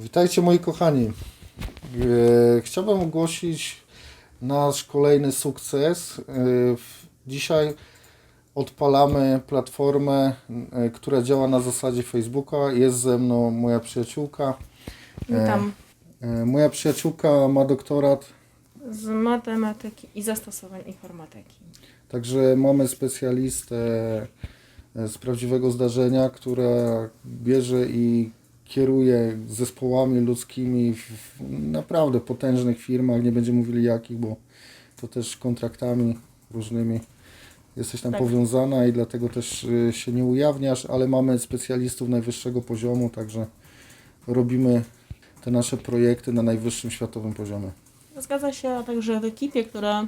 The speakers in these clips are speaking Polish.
Witajcie moi kochani. E, Chciałbym ogłosić nasz kolejny sukces. E, Dzisiaj odpalamy platformę, e, która działa na zasadzie Facebooka. Jest ze mną moja przyjaciółka. Witam Moja przyjaciółka ma doktorat, z matematyki i zastosowań informatyki. także mamy specjalistę z prawdziwego zdarzenia, która bierze i kieruje zespołami ludzkimi w naprawdę potężnych firmach, nie będziemy mówili jakich, bo to też kontraktami różnymi jesteś tam Tak. powiązana i dlatego też y, się nie ujawniasz, ale mamy specjalistów najwyższego poziomu, także robimy te nasze projekty na najwyższym światowym poziomie. Zgadza się, a także w ekipie, która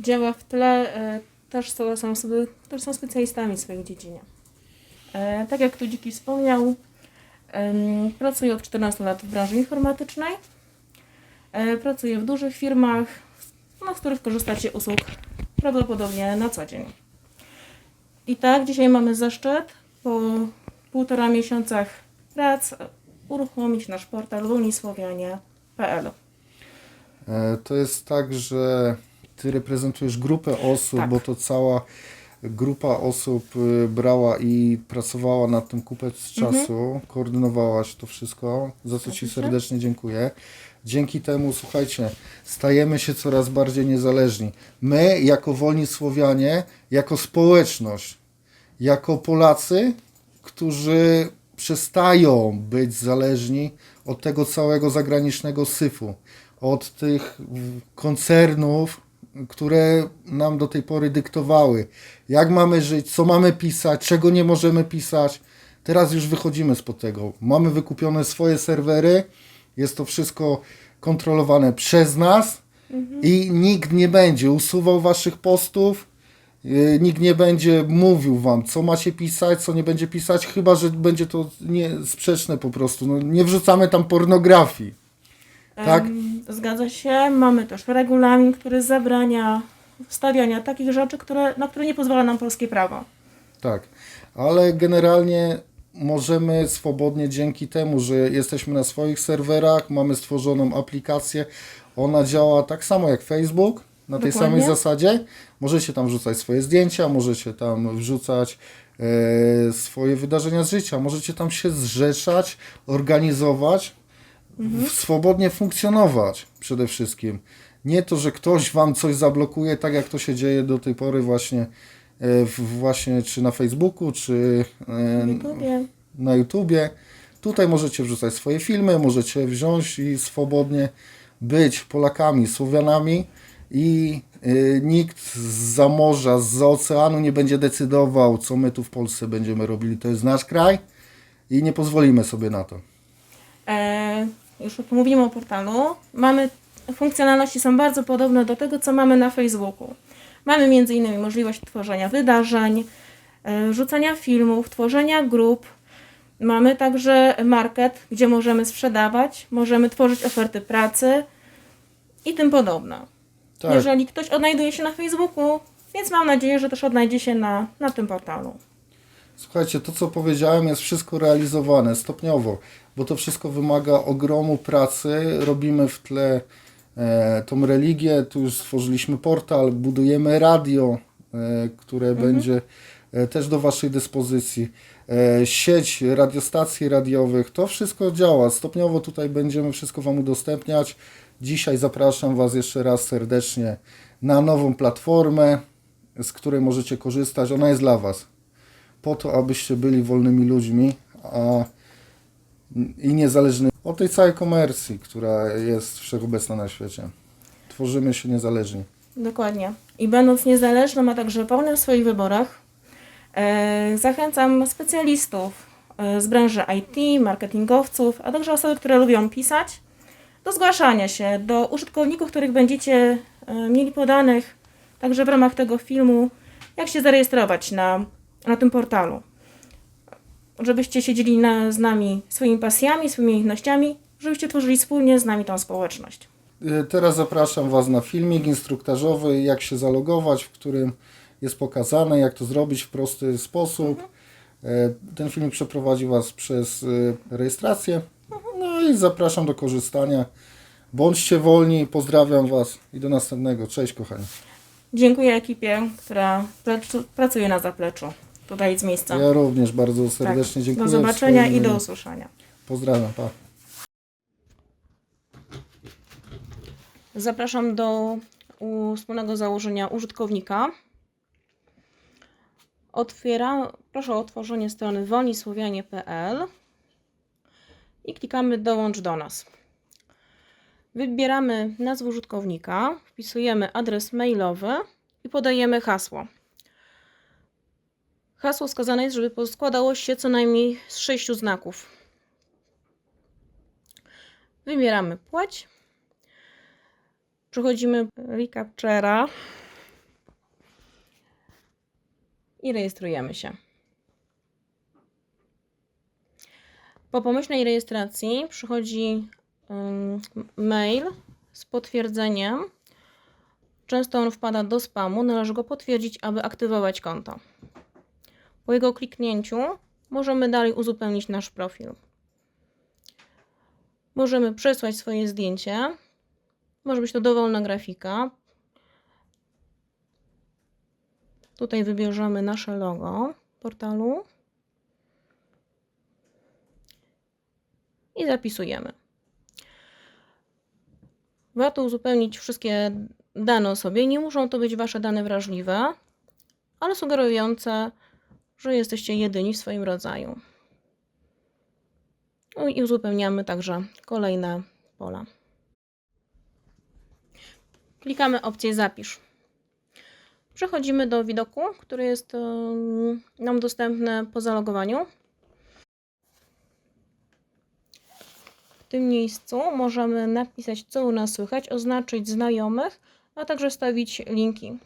działa w tle, e, też są są osoby, które są specjalistami w swojej dziedzinie. Tak jak tu Dziki wspomniał, pracuję od 14 lat w branży informatycznej. E, Pracuję w dużych firmach, no, z których korzystacie usług prawdopodobnie na co dzień. I tak, dzisiaj mamy zaszczyt po półtora miesiącach prac uruchomić nasz portal wunisłowianie.pl. E, To jest tak, że ty reprezentujesz grupę osób, Tak. bo to cała grupa osób y, brała i pracowała nad tym kupę z Mhm. czasu, koordynowałaś to wszystko, za co Ci serdecznie dziękuję. Dzięki temu, słuchajcie, stajemy się coraz bardziej niezależni. My, jako wolni Słowianie, jako społeczność, jako Polacy, którzy przestają być zależni od tego całego zagranicznego syfu, od tych koncernów, które nam do tej pory dyktowały, jak mamy żyć, co mamy pisać, czego nie możemy pisać. Teraz już wychodzimy spod tego. Mamy wykupione swoje serwery, jest to wszystko kontrolowane przez nas i nikt nie będzie usuwał waszych postów, Yy, Nikt nie będzie mówił wam, co macie pisać, co nie będzie pisać, chyba że będzie to nie, sprzeczne po prostu. No, nie wrzucamy tam pornografii. Tak? Zgadza się. Mamy też regulamin, który zabrania wstawiania takich rzeczy, które, na które nie pozwala nam polskie prawo. Tak, ale generalnie możemy swobodnie dzięki temu, że jesteśmy na swoich serwerach, mamy stworzoną aplikację, ona działa tak samo jak Facebook, na tej Dokładnie. samej zasadzie. Możecie tam wrzucać swoje zdjęcia, możecie tam wrzucać e, swoje wydarzenia z życia, możecie tam się zrzeszać, organizować, w, swobodnie funkcjonować przede wszystkim. Nie to, że ktoś wam coś zablokuje, tak jak to się dzieje do tej pory właśnie e, w, właśnie czy na Facebooku, czy e, YouTubie. na YouTubie. Tutaj możecie wrzucać swoje filmy, możecie wziąć i swobodnie być Polakami, Słowianami i y, nikt z morza, z oceanu nie będzie decydował, co my tu w Polsce będziemy robili. To jest nasz kraj i nie pozwolimy sobie na to. E, już pomówimy o portalu. Mamy funkcjonalności są bardzo podobne do tego, co mamy na Facebooku. Mamy m.in. możliwość tworzenia wydarzeń, e, rzucania filmów, tworzenia grup. Mamy także market, gdzie możemy sprzedawać, możemy tworzyć oferty pracy i tym podobne. Tak, Jeżeli ktoś odnajduje się na Facebooku, więc mam nadzieję, że też odnajdzie się na, na tym portalu. Słuchajcie, to co powiedziałem jest wszystko realizowane stopniowo, bo to wszystko wymaga ogromu pracy. Robimy w tle e, tą religię, tu już stworzyliśmy portal, budujemy radio, e, które będzie e, też do Waszej dyspozycji. E, sieć radiostacji radiowych, to wszystko działa. Stopniowo tutaj będziemy wszystko Wam udostępniać. Dzisiaj zapraszam Was jeszcze raz serdecznie na nową platformę, z której możecie korzystać. Ona jest dla Was po to, abyście byli wolnymi ludźmi a, i niezależnymi od tej całej komercji, która jest wszechobecna na świecie. Tworzymy się niezależni. Dokładnie. I będąc niezależnym, a także wolnym w swoich wyborach, e, zachęcam specjalistów e, z branży IT, marketingowców, a także osoby, które lubią pisać, do zgłaszania się do użytkowników, których będziecie e, mieli podanych, także w ramach tego filmu, jak się zarejestrować na, na tym portalu. Żebyście siedzieli na, z nami swoimi pasjami, swoimi umiejętnościami, żebyście tworzyli wspólnie z nami tą społeczność. Y, Teraz zapraszam Was na filmik instruktażowy, jak się zalogować, w którym jest pokazane, jak to zrobić w prosty sposób. E, Ten filmik przeprowadzi Was przez y, rejestrację. No i zapraszam do korzystania. Bądźcie wolni, pozdrawiam Was i do następnego. Cześć kochani. Dziękuję ekipie, która pracuje na zapleczu. Tutaj z miejsca. Ja również bardzo Tak. serdecznie dziękuję. Do zobaczenia i do usłyszenia. Pozdrawiam, pa. Zapraszam do wspólnego założenia użytkownika. Otwiera, proszę o otworzenie strony wolnisłowianie.pl i klikamy dołącz do nas. Wybieramy nazwę użytkownika, wpisujemy adres mailowy i podajemy hasło. Hasło wskazane jest, żeby składało się co najmniej z sześciu znaków. Wybieramy płeć. Przechodzimy recaptchera i rejestrujemy się. Po pomyślnej rejestracji przychodzi mail z potwierdzeniem. Często on wpada do spamu, należy go potwierdzić, aby aktywować konto. Po jego kliknięciu możemy dalej uzupełnić nasz profil. Możemy przesłać swoje zdjęcie. Może być to dowolna grafika. Tutaj wybierzemy nasze logo portalu i zapisujemy. Warto uzupełnić wszystkie dane o sobie. Nie muszą to być Wasze dane wrażliwe, ale sugerujące, że jesteście jedyni w swoim rodzaju. No i uzupełniamy także kolejne pola. Klikamy opcję Zapisz. Przechodzimy do widoku, który jest em, nam dostępny po zalogowaniu. W tym miejscu możemy napisać, co u nas słychać, oznaczyć znajomych, a także wstawić linki.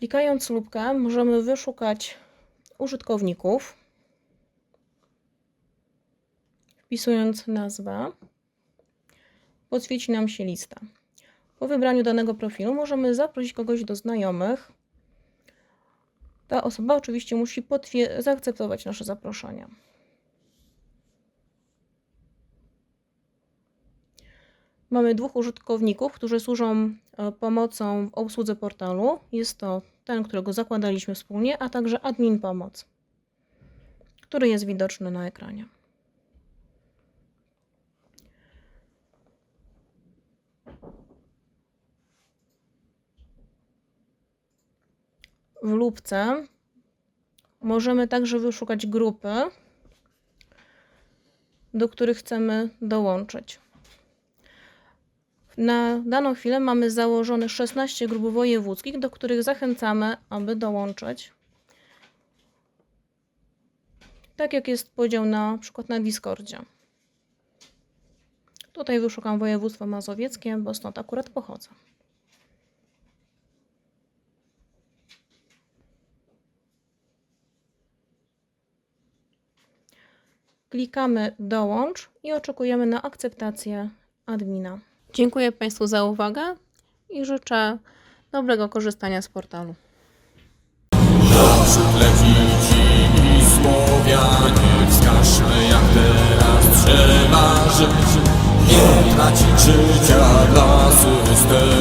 Klikając lubkę możemy wyszukać użytkowników. Wpisując nazwę, podświeci nam się lista. Po wybraniu danego profilu możemy zaprosić kogoś do znajomych. Ta osoba oczywiście musi zaakceptować nasze zaproszenie. Mamy dwóch użytkowników, którzy służą e, pomocą w obsłudze portalu. Jest to ten, którego zakładaliśmy wspólnie, a także admin pomoc, który jest widoczny na ekranie. W lubce możemy także wyszukać grupy, do których chcemy dołączyć. Na daną chwilę mamy założone 16 grup wojewódzkich, do których zachęcamy, aby dołączyć. Tak jak jest podział na przykład na Discordzie. Tutaj wyszukam województwo mazowieckie, bo stąd akurat pochodzę. Klikamy dołącz i oczekujemy na akceptację admina. Dziękuję Państwu za uwagę i życzę dobrego korzystania z portalu. Słowianie, wskażmy jak teraz trzeba żyć. Nie tracić życia dla systemu.